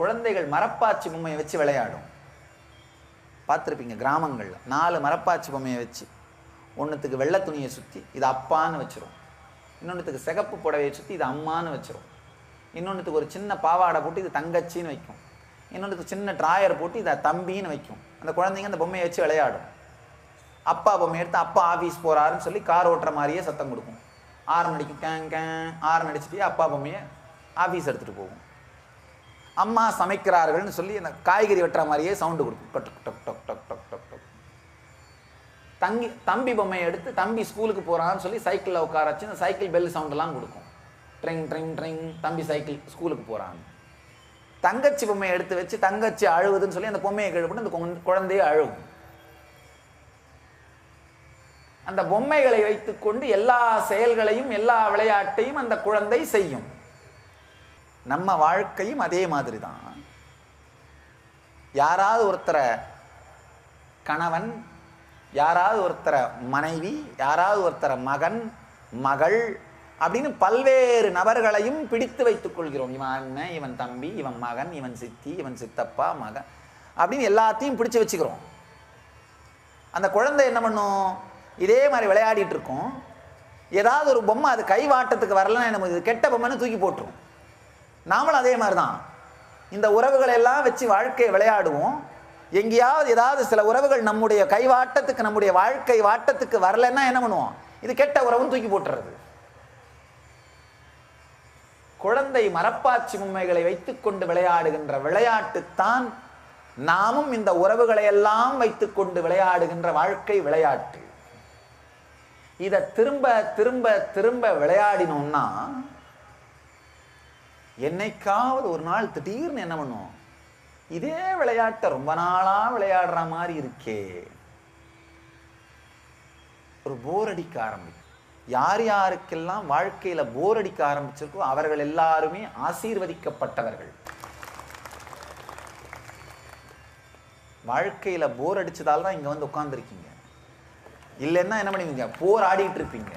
குழந்தைகள் மரப்பாச்சி பொம்மையை வச்சு விளையாடும். பார்த்துருப்பீங்க கிராமங்களில். நாலு மரப்பாச்சி பொம்மையை வச்சு ஒன்றுத்துக்கு வெள்ளை துணியை சுற்றி இது அப்பான்னு வச்சிரும். இன்னொன்றுத்துக்கு சிகப்பு புடவையை சுற்றி இது அம்மான்னு வச்சிரும். இன்னொன்றுத்துக்கு ஒரு சின்ன பாவாடை போட்டு இது தங்கச்சின்னு வைக்கும். இன்னொன்றுத்துக்கு சின்ன ட்ராயர் போட்டு இதை தம்பின்னு வைக்கும். அந்த குழந்தைங்க அந்த பொம்மையை வச்சு விளையாடும். அப்பா பொம்மை எடுத்து அப்பா ஆஃபீஸ் போகிறாருன்னு சொல்லி கார் ஓட்டுற மாதிரியே சத்தம் கொடுக்கும். ஆறு மணிக்கு கேங் கேங் ஆறு அடிச்சுட்டு அப்பா பொம்மையை ஆஃபீஸ் எடுத்துகிட்டு போகும். அம்மா சமைக்கிறார்கள்னு சொல்லி அந்த காய்கறி வெட்டுற மாதிரியே சவுண்டு கொடுக்கும். டொக் டொக் டொக் டொக் டொக் டொக் டொக் தங்கி தம்பி பொம்மையை எடுத்து தம்பி ஸ்கூலுக்கு போகிறான்னு சொல்லி சைக்கிளில் உட்கார வச்சு அந்த சைக்கிள் பெல் சவுண்டெல்லாம் கொடுக்கும். ட்ரிங் ட்ரிங் ட்ரிங் தம்பி சைக்கிள் ஸ்கூலுக்கு போகிறான்னு தங்கச்சி பொம்மையை எடுத்து வச்சு தங்கச்சி அழுவுதுன்னு சொல்லி அந்த பொம்மையை கழுப்பிட்டு அந்த குழந்தை- குழந்தையே அழுகும் அந்த பொம்மைகளை வைத்துக்கொண்டு எல்லா செயல்களையும் எல்லா விளையாட்டையும் அந்த குழந்தை செய்யும். நம்ம வாழ்க்கையும் அதே மாதிரி தான் யாராவது ஒருத்தரை கணவன் யாராவது ஒருத்தரை மனைவி யாராவது ஒருத்தரை மகன் மகள் அப்படின்னு பல்வேறு நபர்களையும் பிடித்து வைத்துக் கொள்கிறோம். இவன் அண்ணன் இவன் தம்பி இவன் மகன் இவன் சித்தி இவன் சித்தப்பா மகன் அப்படின்னு எல்லாத்தையும் பிடிச்சு வச்சுக்கிறோம். அந்த குழந்தை என்ன பண்ணும்? இதே மாதிரி விளையாடிட்டு இருக்கோம். ஏதாவது ஒரு பொம்மை அது கை வாட்டத்துக்கு வரலன்னா என்ன இது கெட்ட பொம்மைன்னு தூக்கி போட்டுரும். நாமளும் அதே மாதிரி தான் இந்த உறவுகளை எல்லாம் வச்சு வாழ்க்கையை விளையாடுவோம். எங்கேயாவது ஏதாவது சில உறவுகள் நம்முடைய கைவாட்டத்துக்கு நம்முடைய வாழ்க்கை வாட்டத்துக்கு வரலன்னா என்ன பண்ணுவோம்? இது கெட்ட உறவுன்னு தூக்கி போட்டுறது. குழந்தை மரப்பாச்சி உண்மைகளை வைத்துக்கொண்டு விளையாடுகின்ற விளையாட்டுத்தான் நாமும் இந்த உறவுகளை எல்லாம் வைத்துக்கொண்டு விளையாடுகின்ற வாழ்க்கை விளையாட்டு. இதை திரும்ப திரும்ப திரும்ப விளையாடினோம்னா என்னைக்காவது ஒரு நாள் திடீர்னு என்ன பண்ணும்? இதே விளையாட்டை ரொம்ப நாளாக விளையாடுற மாதிரி இருக்கே. ஒரு போர் அடிக்க ஆரம்பிக்கும். யார் யாருக்கெல்லாம் வாழ்க்கையில் போர் அடிக்க ஆரம்பிச்சிருக்கோ அவர்கள் எல்லாருமே ஆசீர்வதிக்கப்பட்டவர்கள். வாழ்க்கையில் போர் அடித்ததால் தான் இங்கே வந்து உட்காந்துருக்கீங்க இல்லைன்னா என்ன பண்ணுவீங்க? போர் ஆடிட்டு இருப்பீங்க.